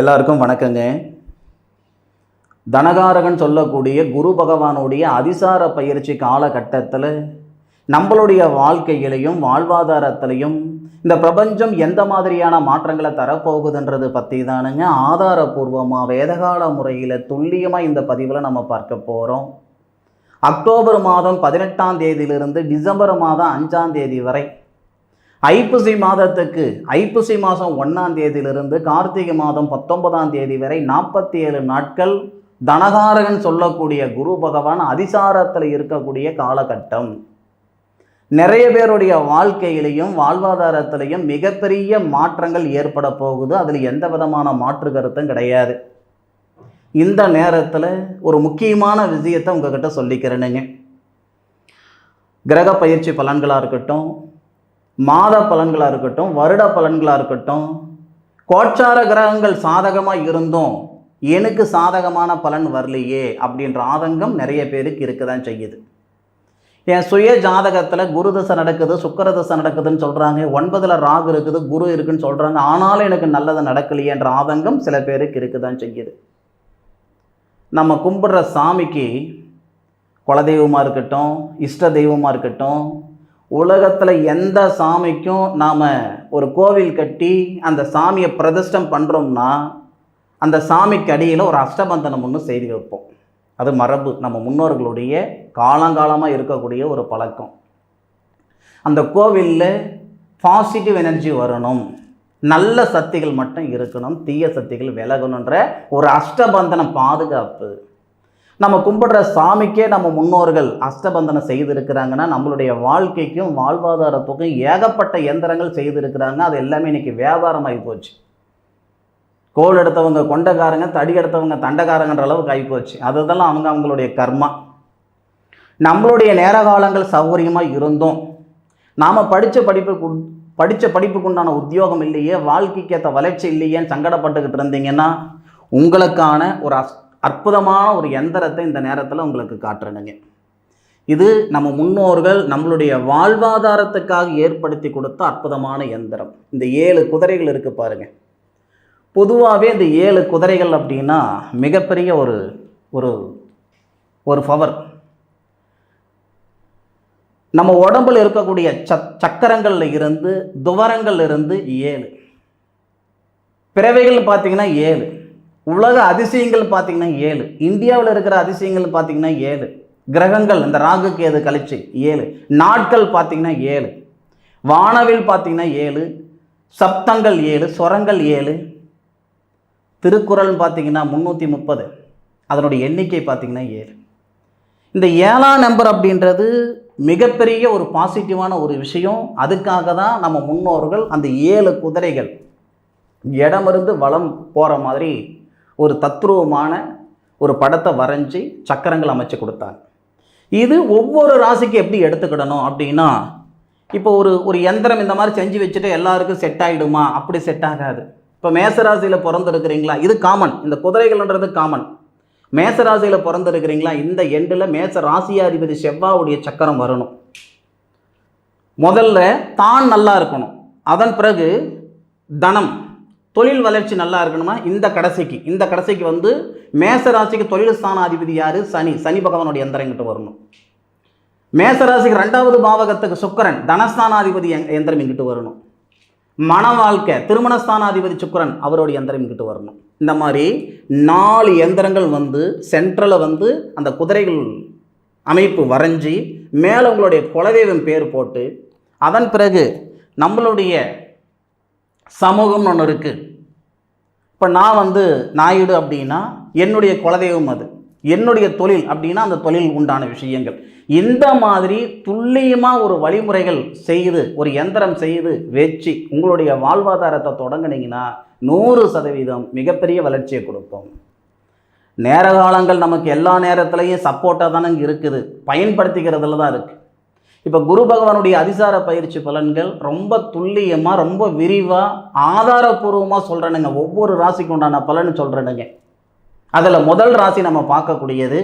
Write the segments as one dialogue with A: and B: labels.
A: எல்லாருக்கும் வணக்கங்க. தனகாரகன் சொல்லக்கூடிய குரு பகவானுடைய அதிசார பயிற்சி காலகட்டத்தில் நம்மளுடைய வாழ்க்கையிலையும் வாழ்வாதாரத்திலையும் இந்த பிரபஞ்சம் எந்த மாதிரியான மாற்றங்களை தரப்போகுதுன்றது பற்றி தானுங்க ஆதாரபூர்வமாக வேதகால முறையில் துல்லியமாக இந்த பதிவில் நம்ம பார்க்க போகிறோம் அக்டோபர் மாதம் பதினெட்டாம் தேதியிலிருந்து டிசம்பர் மாதம் அஞ்சாம் தேதி வரை ஐப்பசி மாதத்துக்கு ஐப்பசி மாதம் ஒன்றாம் தேதியிலிருந்து கார்த்திகை மாதம் பத்தொன்பதாம் தேதி வரை நாற்பத்தி ஏழு நாட்கள் தனகாரகன் சொல்லக்கூடிய குரு பகவான் அதிசாரத்தில் இருக்கக்கூடிய காலகட்டம். நிறைய பேருடைய வாழ்க்கையிலையும் வாழ்வாதாரத்திலையும் மிகப்பெரிய மாற்றங்கள் ஏற்பட போகுது. அதில் எந்த விதமான மாற்று கருத்தும் கிடையாது. இந்த நேரத்தில் ஒரு முக்கியமான விஷயத்தை உங்ககிட்ட சொல்லிக்கிறேனுங்க. கிரக பயிற்சி பலன்களாக இருக்கட்டும் மாத பலன்களாக இருக்கட்டும் வருட பலன்களாக இருக்கட்டும் கோச்சார கிரகங்கள் சாதகமாக இருந்தும் எனக்கு சாதகமான பலன் வரலையே அப்படின்ற ஆதங்கம் நிறைய பேருக்கு இருக்க தான் செய்யுது. என் சுய ஜாதகத்தில் குரு தசை நடக்குது சுக்கர தசை நடக்குதுன்னு சொல்கிறாங்க ஒன்பதில் ராகு இருக்குது குரு இருக்குன்னு சொல்கிறாங்க ஆனாலும் எனக்கு நல்லது நடக்கலையேன்ற ஆதங்கம் சில பேருக்கு இருக்க தான் செய்யுது. நம்ம கும்பிடுற சாமிக்கு குலதெய்வமாக இருக்கட்டும் இஷ்ட தெய்வமாக இருக்கட்டும் உலகத்தில் எந்த சாமிக்கும் நாம் ஒரு கோவில் கட்டி அந்த சாமியை பிரதிஷ்டம் பண்ணுறோம்னா அந்த சாமிக்கு அடியில் ஒரு அஷ்டபந்தனம் ஒன்று செய்து வைப்போம். அது மரபு. நம்ம முன்னோர்களுடைய காலங்காலமாக இருக்கக்கூடிய ஒரு பழக்கம். அந்த கோவிலில் பாசிட்டிவ் எனர்ஜி வரணும். நல்ல சக்திகள் மட்டும் இருக்கணும். தீய சக்திகள் விலகணுன்ற ஒரு அஷ்டபந்தனம் பாதுகாப்பு. நம்ம கும்பிடுற சாமிக்கே நம்ம முன்னோர்கள் அஷ்டபந்தனம் செய்திருக்கிறாங்கன்னா நம்மளுடைய வாழ்க்கைக்கும் வாழ்வாதாரத்துக்கும் ஏகப்பட்ட எந்திரங்கள் செய்திருக்கிறாங்க. அது எல்லாமே இன்றைக்கி வியாபாரமாகி போச்சு. கோல் எடுத்தவங்க கொண்டக்காரங்க தடி எடுத்தவங்க தண்டக்காரங்கன்ற அளவுக்கு ஆகிப்போச்சு அதுதெல்லாம் அவங்க அவங்களுடைய கர்மா. நம்மளுடைய நேர காலங்கள் சௌகரியமாக இருந்தோம். நாம் படித்த படிப்புக்கு படித்த படிப்புக்குண்டான உத்தியோகம் இல்லையே வாழ்க்கைக்கு ஏற்ற வளர்ச்சி இல்லையேன்னு சங்கடப்பட்டுக்கிட்டு இருந்தீங்கன்னா உங்களுக்கான ஒரு அஸ் அற்புதமான ஒரு எந்திரத்தை இந்த நேரத்தில் உங்களுக்கு காட்டுறேனுங்க. இது நம்ம முன்னோர்கள் நம்மளுடைய வாழ்வாதாரத்துக்காக ஏற்படுத்தி கொடுத்த அற்புதமான எந்திரம். இந்த ஏழு குதிரைகள் இருக்குது பாருங்கள் பொதுவாகவே இந்த ஏழு குதிரைகள் அப்படின்னா மிகப்பெரிய ஒரு ஒரு ஒரு பவர். நம்ம உடம்பில் இருக்கக்கூடிய சக் சக்கரங்களில் இருந்து துவரங்கள் இருந்து ஏழு. பிறவைகள் பார்த்தீங்கன்னா ஏழு. உலக அதிசயங்கள் பார்த்தீங்கன்னா ஏழு. இந்தியாவில் இருக்கிற அதிசயங்கள் பார்த்தீங்கன்னா ஏழு. கிரகங்கள் இந்த ராகுக்கு எது கழிச்சு ஏழு. நாட்கள் பார்த்தீங்கன்னா ஏழு. வானவில் பார்த்தீங்கன்னா ஏழு. சப்தங்கள் ஏழு ஸ்வரங்கள் ஏழு. திருக்குறள் பார்த்தீங்கன்னா முந்நூற்றி முப்பது. அதனுடைய எண்ணிக்கை பார்த்தீங்கன்னா ஏழு. இந்த ஏழாம் நம்பர் அப்படின்றது மிகப்பெரிய ஒரு பாசிட்டிவான ஒரு விஷயம். அதுக்காக தான் நம்ம முன்னோர்கள் அந்த ஏழு குதிரைகள் இடமிருந்து வளம் போகிற மாதிரி ஒரு தத்ரூபமான ஒரு படத்தை வரைஞ்சி சக்கரங்கள் அமைச்சு கொடுத்தாங்க இது ஒவ்வொரு ராசிக்கு எப்படி எடுத்துக்கிடணும் அப்படின்னா இப்போ ஒரு ஒரு எந்திரம் இந்த மாதிரி செஞ்சு வச்சுட்டு எல்லாருக்கும் செட் ஆகிடுமா அப்படி செட் ஆகாது. இப்போ மேசராசியில் பிறந்திருக்கிறீங்களா? இது காமன் இந்த குதிரைகள்ன்றது காமன் மேசராசியில் பிறந்திருக்கிறீங்களா? இந்த எண்டில் மேச ராசியாதிபதி செவ்வாவுடைய சக்கரம் வரணும். முதல்ல தான் நல்லா இருக்கணும். அதன் பிறகு தனம். தொழில் வளர்ச்சி நல்லா இருக்கணுமா? இந்த கடைசிக்கு. இந்த கடைசிக்கு வந்து மேச ராசிக்கு தொழில் ஸ்தானாதிபதி யார்? சனி. சனி பகவானுடைய எந்திரங்கிட்ட வரணும். மேசராசிக்கு ரெண்டாவது பாவகத்துக்கு சுக்கரன் தனஸ்தானாதிபதி எந்திரம் இங்கிட்டு வரணும். மன வாழ்க்கை திருமணஸ்தானாதிபதி சுக்கரன் அவருடைய எந்திரம் இங்கிட்டு வரணும். இந்த மாதிரி நாலு எந்திரங்கள் வந்து சென்ட்ரலில் வந்து அந்த குதிரைகள் அமைப்பு வரைஞ்சி மேலே உங்களுடைய குலதெய்வம் பேர் போட்டு அதன் பிறகு நம்மளுடைய சமூகம்னு ஒன்று இருக்குது இப்போ நான் வந்து நாயுடு அப்படின்னா என்னுடைய குலதெய்வம் அது. என்னுடைய தொழில் அப்படின்னா அந்த தொழில் உண்டான விஷயங்கள். இந்த மாதிரி துல்லியமாக ஒரு வழிமுறைகள் செய்து ஒரு எந்திரம் செய்து வச்சு உங்களுடைய வாழ்வாதாரத்தை தொடங்குனீங்கன்னா நூறு சதவீதம் மிகப்பெரிய வளர்ச்சியை கொடுக்கும். நேர காலங்கள் நமக்கு எல்லா நேரத்துலையும் சப்போர்ட்டாக தானே இருக்குது. பயன்படுத்திக்கிறதுல தான் இருக்குது இப்போ குரு பகவானுடைய அதிசார பயிற்சி பலன்கள் ரொம்ப துல்லியமாக ரொம்ப விரிவாக ஆதாரபூர்வமாக சொல்கிறேனுங்க ஒவ்வொரு ராசிக்கு உண்டான பலன் சொல்கிறேனுங்க அதில் முதல் ராசி நம்ம பார்க்கக்கூடியது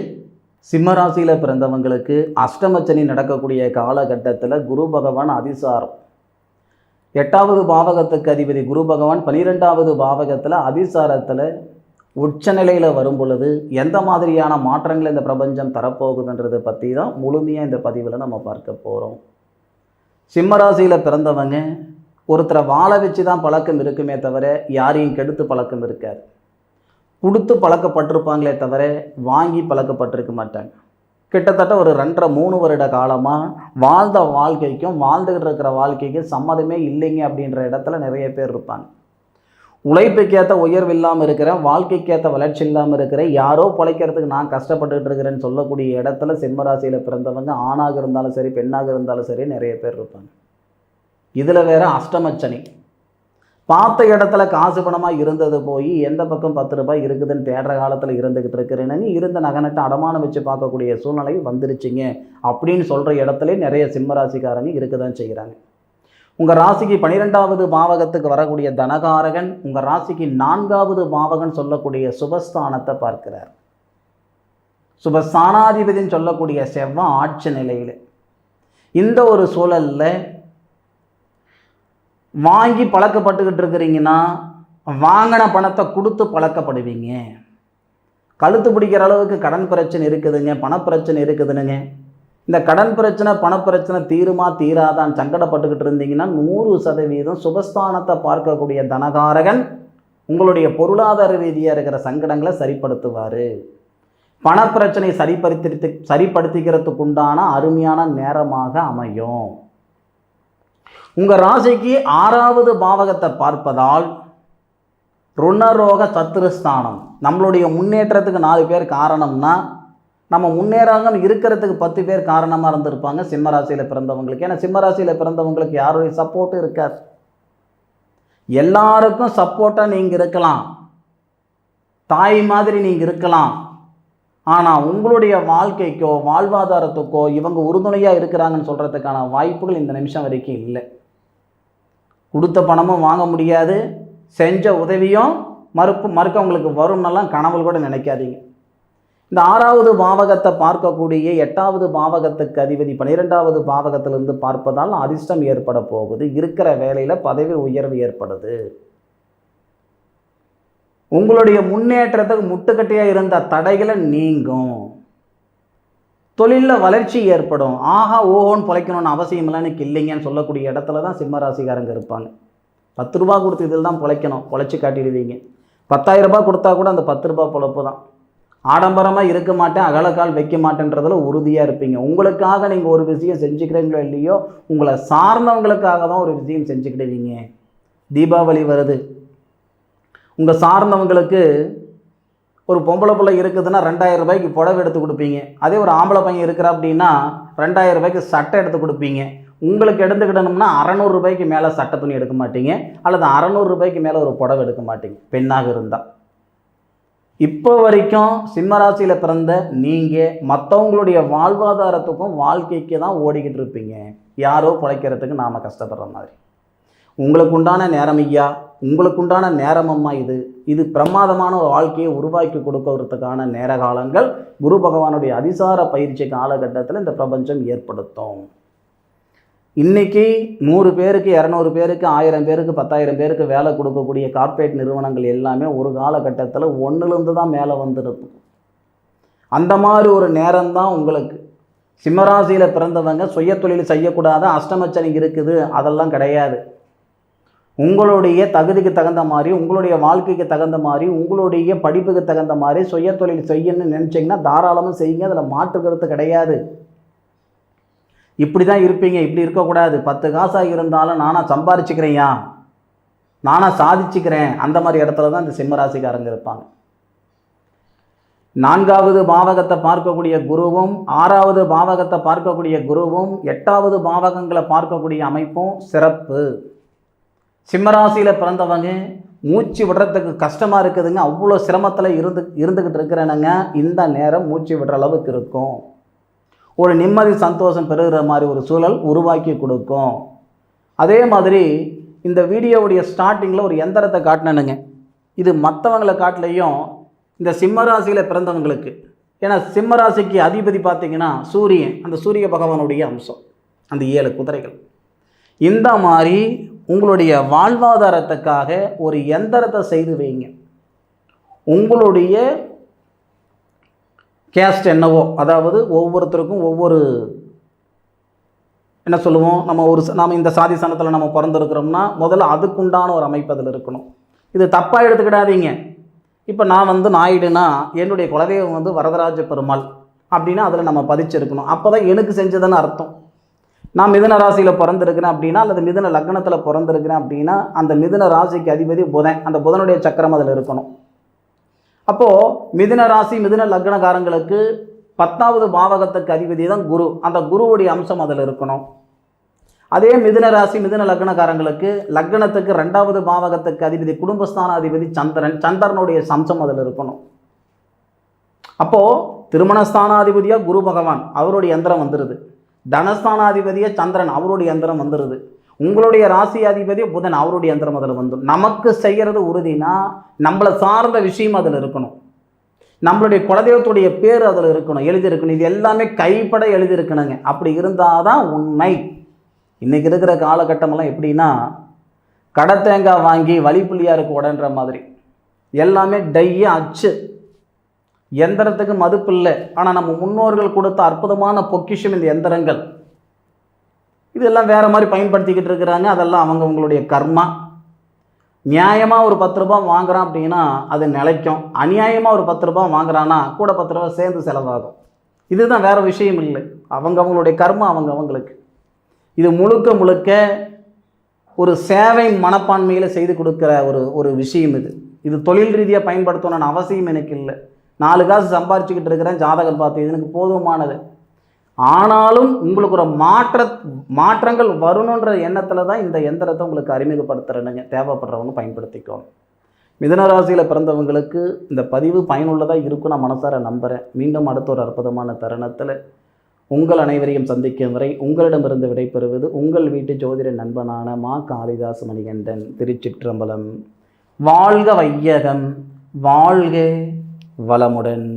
A: சிம்ம ராசியில் பிறந்தவங்களுக்கு அஷ்டமச்சனி நடக்கக்கூடிய காலகட்டத்தில் குரு பகவான் அதிசாரம். எட்டாவது பாவகத்துக்கு அதிபதி குரு பகவான் பனிரெண்டாவது பாவகத்தில் அதிசாரத்தில் உச்சநிலையில் வரும் பொழுது எந்த மாதிரியான மாற்றங்களை இந்த பிரபஞ்சம் தரப்போகுதுன்றதை பற்றி தான் முழுமையாக இந்த பதிவில் நம்ம பார்க்க போகிறோம் சிம்மராசியில் பிறந்தவங்க ஒருத்தரை வாழ வச்சு தான் பழக்கம் இருக்குமே தவிர யாரையும் கெடுத்து பழக்கம் இருக்காது. கொடுத்து பழக்கப்பட்டிருப்பாங்களே தவிர வாங்கி பழக்கப்பட்டிருக்க மாட்டாங்க. கிட்டத்தட்ட ஒரு ரெண்டரை மூணு வருட காலமாக வாழ்ந்த வாழ்க்கைக்கும் வாழ்ந்துக்கிட்டு இருக்கிற வாழ்க்கைக்கும் சம்மதமே இல்லைங்க அப்படின்ற இடத்துல நிறைய பேர் இருப்பாங்க. உழைப்புக்கேற்ற உயர்வு இல்லாமல் இருக்கிறேன் வாழ்க்கைக்கேற்ற வளர்ச்சி இல்லாமல் இருக்கிறேன் யாரோ பிழைக்கிறதுக்கு நான் கஷ்டப்பட்டுட்டு இருக்கிறேன்னு சொல்லக்கூடிய இடத்துல சிம்மராசியில் பிறந்தவங்க ஆணாக இருந்தாலும் சரி பெண்ணாக இருந்தாலும் சரி நிறைய பேர் இருப்பாங்க. இதில் வேறு அஷ்டமச்சனி. பார்த்த இடத்துல காசு பணமாக இருந்தது போய் எந்த பக்கம் பத்து ரூபாய் இருக்குதுன்னு தேடுற காலத்தில் இருந்துக்கிட்டு இருக்கிறேன்னு இருந்த நகனட்டை அடமானம் வச்சு பார்க்கக்கூடிய சூழ்நிலை வந்துருச்சுங்க அப்படின்னு சொல்கிற இடத்துல நிறைய சிம்மராசிக்காரங்க இருக்க தான் செய்கிறாங்க உங்கள் ராசிக்கு பன்னிரெண்டாவது பாவகத்துக்கு வரக்கூடிய தனகாரகன் உங்கள் ராசிக்கு நான்காவது பாவகன் சொல்லக்கூடிய சுபஸ்தானத்தை பார்க்கிறார். சுபஸ்தானாதிபதின்னு சொல்லக்கூடிய செவ்வாய் ஆட்சி நிலையில். இந்த ஒரு சூழலில் வாங்கி பழக்கப்பட்டுக்கிட்டு இருக்கிறீங்கன்னா வாங்கின பணத்தை கொடுத்து பழக்கப்படுவீங்க. கழுத்து பிடிக்கிற அளவுக்கு கடன் பிரச்சனை இருக்குதுங்க பணப்பிரச்சனை இருக்குதுனுங்க இந்த கடன் பிரச்சனை பணப்பிரச்சனை தீருமா தீராதான் சங்கடப்பட்டுக்கிட்டு இருந்தீங்கன்னா நூறு சதவீதம் சுபஸ்தானத்தை பார்க்கக்கூடிய தனகாரகன் உங்களுடைய பொருளாதார ரீதியாக இருக்கிற சங்கடங்களை சரிப்படுத்துவார். பணப்பிரச்சனை சரிப்படுத்தி சரிப்படுத்திக்கிறதுக்கு உண்டான அருமையான நேரமாக அமையும். உங்கள் ராசிக்கு ஆறாவது பாவகத்தை பார்ப்பதால் ருணரோக சத்துருஸ்தானம் நம்மளுடைய முன்னேற்றத்துக்கு நாலு பேர் காரணம்னா நம்ம முன்னேறாமல் இருக்கிறதுக்கு பத்து பேர் காரணமாக இருந்திருப்பாங்க சிம்மராசியில் பிறந்தவங்களுக்கு. ஏன்னா சிம்மராசியில் பிறந்தவங்களுக்கு யாருடைய சப்போர்ட்டும் இருக்காது. எல்லாருக்கும் சப்போர்ட்டாக நீங்கள் இருக்கலாம். தாய் மாதிரி நீங்கள் இருக்கலாம். ஆனால் உங்களுடைய வாழ்க்கைக்கோ வாழ்வாதாரத்துக்கோ இவங்க உறுதுணையாக இருக்கிறாங்கன்னு சொல்கிறதுக்கான வாய்ப்புகள் இந்த நிமிஷம் வரைக்கும் இல்லை. கொடுத்த பணமும் வாங்க முடியாது. செஞ்ச உதவியும் மறுப்பு மறுக்கவங்களுக்கு வரும்னெல்லாம் கனவுல கூட நினைக்காதீங்க. இந்த ஆறாவது பாவகத்தை பார்க்கக்கூடிய எட்டாவது பாவகத்துக்கு அதிபதி பன்னிரெண்டாவது பாவகத்திலிருந்து பார்ப்பதால் அதிர்ஷ்டம் ஏற்பட போகுது. இருக்கிற வேலையில் பதவி உயர்வு ஏற்படுது. உங்களுடைய முன்னேற்றத்துக்கு முட்டுக்கட்டையாக இருந்த தடைகளை நீங்கும். தொழிலில் வளர்ச்சி ஏற்படும். ஆஹா ஓஹோன்னு பிழைக்கணும்னு அவசியம் இல்லைன்னு இல்லைங்கன்னு சொல்லக்கூடிய இடத்துல தான் சிம்மராசிக்காரங்க இருப்பாங்க. பத்து ரூபா கொடுத்து இதில் தான் பிழைக்கணும். பிழைச்சி காட்டிடுவீங்க. பத்தாயிரம் ரூபாய் கொடுத்தா கூட அந்த பத்து ரூபா பொழப்பு தான். ஆடம்பரமாக இருக்க மாட்டேன் அகலக்கால் வைக்க மாட்டேன்றதில் உறுதியாக இருப்பீங்க. உங்களுக்காக நீங்கள் ஒரு விஷயம் செஞ்சுக்கிறீங்களோ இல்லையோ உங்களை சார்ந்தவங்களுக்காக தான் ஒரு விஷயம் செஞ்சுக்கிடுவீங்க. தீபாவளி வருது. உங்கள் சார்ந்தவங்களுக்கு ஒரு பொம்பளை பிள்ளை இருக்குதுன்னா ரெண்டாயிரம் ரூபாய்க்கு புடவை எடுத்து கொடுப்பீங்க. அதே ஒரு ஆம்பளை பையன் இருக்கிறா அப்படின்னா ரெண்டாயிரம் ரூபாய்க்கு சட்டை எடுத்து கொடுப்பீங்க. உங்களுக்கு எடுத்துக்கிடணும்னா அறநூறு ரூபாய்க்கு மேலே சட்டை துணி எடுக்க மாட்டீங்க. அல்லது அறநூறு ரூபாய்க்கு மேலே ஒரு புடவை எடுக்க மாட்டீங்க. பெண்ணாக இருந்தால் இப்போ வரைக்கும் சிம்மராசியில் பிறந்த நீங்கள் மற்றவங்களுடைய வாழ்வாதாரத்துக்கும் வாழ்க்கைக்கு தான் ஓடிக்கிட்டு இருப்பீங்க. யாரோ பிழைக்கிறதுக்கு நாம் கஷ்டப்படுற மாதிரி. உங்களுக்கு உண்டான நேரம் ஐயா உங்களுக்கு உண்டான நேரம் அம்மா இது. இது பிரமாதமான ஒரு வாழ்க்கையை உருவாக்கி கொடுக்கறதுக்கான நேர காலங்கள். குரு பகவானுடைய அதிசார பயிற்சி காலகட்டத்தில் இந்த பிரபஞ்சம் ஏற்படுத்தும். இன்னைக்கு நூறு பேருக்கு இரநூறு பேருக்கு ஆயிரம் பேருக்கு பத்தாயிரம் பேருக்கு வேலை கொடுக்கக்கூடிய கார்ப்பரேட் நிறுவனங்கள் எல்லாமே ஒரு காலகட்டத்தில் ஒன்றுலேருந்து தான் மேலே வந்துருக்கும் அந்த மாதிரி ஒரு நேரம்தான் உங்களுக்கு. சிம்மராசியில் பிறந்தவங்க சுய தொழில் செய்யக்கூடாத அஷ்டமச்சனி இருக்குது அதெல்லாம் கிடையாது. உங்களுடைய தகுதிக்கு தகுந்த மாதிரி உங்களுடைய வாழ்க்கைக்கு தகுந்த மாதிரி உங்களுடைய படிப்புக்கு தகுந்த மாதிரி சுய தொழில் செய்யணும்னு நினச்சிங்கன்னா தாராளமாக செய்யுங்க அதில் மாற்றுக்கிறது கிடையாது. இப்படி தான் இருப்பீங்க இப்படி இருக்கக்கூடாது. பத்து காசாக இருந்தாலும் நானாக சம்பாரிச்சுக்கிறேன்யா. நானாக சாதிச்சுக்கிறேன். அந்த மாதிரி இடத்துல தான் இந்த சிம்மராசிக்காரங்க இருப்பாங்க. நான்காவது பாவகத்தை பார்க்கக்கூடிய குருவும் ஆறாவது பாவகத்தை பார்க்கக்கூடிய குருவும் எட்டாவது பாவகங்களை பார்க்கக்கூடிய அமைப்பும் சிறப்பு. சிம்மராசியில் பிறந்தவங்க மூச்சு விடுறதுக்கு கஷ்டமாக இருக்குதுங்க. அவ்வளோ சிரமத்தில் இருந்து இருந்துக்கிட்டு இருக்கிறேனுங்க. இந்த நேரம் மூச்சு விடுற அளவுக்கு இருக்கும். ஒரு நிம்மதி சந்தோஷம் பெறுகிற மாதிரி ஒரு சூழல் உருவாக்கி கொடுக்கும். அதே மாதிரி இந்த வீடியோவுடைய ஸ்டார்டிங்கில் ஒரு எந்திரத்தை காட்டினேனுங்க. இது மற்றவங்களை காட்டிலையும் இந்த சிம்மராசியில் பிறந்தவங்களுக்கு. ஏன்னா சிம்மராசிக்கு அதிபதி பார்த்திங்கன்னா சூரியன் அந்த சூரிய பகவானுடைய அம்சம் அந்த ஏழு குதிரைகள். இந்த மாதிரி உங்களுடைய வாழ்வாதாரத்துக்காக ஒரு எந்திரத்தை செய்து வைங்க. உங்களுடைய கேஸ்ட் என்னவோ அதாவது ஒவ்வொருத்தருக்கும் ஒவ்வொரு என்ன சொல்லுவோம் நம்ம ஒரு ச- இந்த சாதி சனத்தில் நம்ம பிறந்திருக்கிறோம்னா முதல்ல அதுக்குண்டான ஒரு அமைப்பு அதில் இருக்கணும். இது தப்பாக எடுத்துக்கிடாதீங்க. இப்போ நான் வந்து நாயுடுனா என்னுடைய குலதெய்வம் வந்து வரதராஜ பெருமாள் அப்படின்னா அதில் நம்ம பதிச்சிருக்கணும். அப்போ தான் எனக்கு செஞ்சதுன்னு அர்த்தம். நான் மிதன ராசியில் பிறந்திருக்கிறேன் அப்படின்னா அல்லது மிதன லக்னத்தில் பிறந்திருக்கிறேன் அப்படின்னா அந்த மிதன ராசிக்கு அதிபதி புதன். அந்த புதனுடைய சக்கரம் அதில் இருக்கணும். அப்போது மிதுன ராசி மிதுன லக்னகாரங்களுக்கு பத்தாவது பாவகத்துக்கு அதிபதி தான் குரு. அந்த குருவுடைய அம்சம் அதில் இருக்கணும். அதே மிதுன ராசி மிதுன லக்னக்காரங்களுக்கு லக்னத்துக்கு ரெண்டாவது பாவகத்துக்கு அதிபதி குடும்பஸ்தான அதிபதி சந்திரன் சந்திரனுடைய சம்சம் அதில் இருக்கணும். அப்போது திருமணஸ்தானாதிபதியாக குரு பகவான் அவருடைய யந்திரம் வந்துடுது தனஸ்தானாதிபதியாக சந்திரன் அவருடைய யந்திரம் வந்துடுது உங்களுடைய ராசி அதிபதி புதன் அவருடைய யந்திரம் அதில் வந்துடும் நமக்கு செய்கிறது உறுதினா நம்மளை சார்ந்த விஷயம் அதில் இருக்கணும். நம்மளுடைய குலதெய்வத்துடைய பேர் அதில் இருக்கணும் எழுதியிருக்கணும். இது எல்லாமே கைப்பட எழுதியிருக்கணுங்க. அப்படி இருந்தால் தான் உண்மை. இன்றைக்கி இருக்கிற காலகட்டமெல்லாம் எப்படின்னா கடை தேங்காய் வாங்கி வழிப்புள்ளியாருக்கு உடன்ற மாதிரி. எல்லாமே டைய அச்சு. எந்திரத்துக்கு மதிப்பு இல்லை. ஆனால் நம்ம முன்னோர்கள் கொடுத்த அற்புதமான பொக்கிஷம் இந்த எந்திரங்கள். இதெல்லாம் வேறு மாதிரி பயன்படுத்திக்கிட்டு இருக்கிறாங்க. அதெல்லாம் அவங்கவங்களுடைய கர்மா. நியாயமாக ஒரு பத்து ரூபா வாங்குகிறான் அப்படின்னா அது நிலைக்கும். அநியாயமாக ஒரு பத்து ரூபா வாங்குறான்னா கூட பத்து ரூபா சேர்ந்து செலவாகும். இதுதான் வேறு விஷயம் இல்லை. அவங்க அவங்களுடைய கர்மா அவங்க அவங்களுக்கு. இது முழுக்க முழுக்க ஒரு சேவை மனப்பான்மையில் செய்து கொடுக்குற ஒரு ஒரு விஷயம் இது. இது தொழில் ரீதியாக பயன்படுத்தணும்னு அவசியம் எனக்கு இல்லை. நாலு காசு சம்பாரிச்சுக்கிட்டு இருக்கிறேன் ஜாதகம் பார்த்து இது எனக்கு போதுமானது. ஆனாலும் உங்களுக்கு ஒரு மாற்ற மாற்றங்கள் வரணுன்ற எண்ணத்தில் தான் இந்த எந்திரத்தை உங்களுக்கு அறிமுகப்படுத்துகிறேனுங்க தேவைப்படுறவங்க பயன்படுத்திக்கோங்க. மிதனராசியில் பிறந்தவங்களுக்கு இந்த பதிவு பயனுள்ளதாக இருக்கும் நான் மனசார நம்புகிறேன் மீண்டும் அடுத்த ஒரு அற்புதமான தருணத்தில் உங்கள் அனைவரையும் சந்திக்கும் வரை உங்களிடமிருந்து விடைபெறுவது உங்கள் வீட்டு ஜோதிட நண்பனான மா காளிதாஸ் மணிகண்டன் திருச்சிற்றம்பலம். வாழ்க வையகம் வாழ்க வளமுடன்.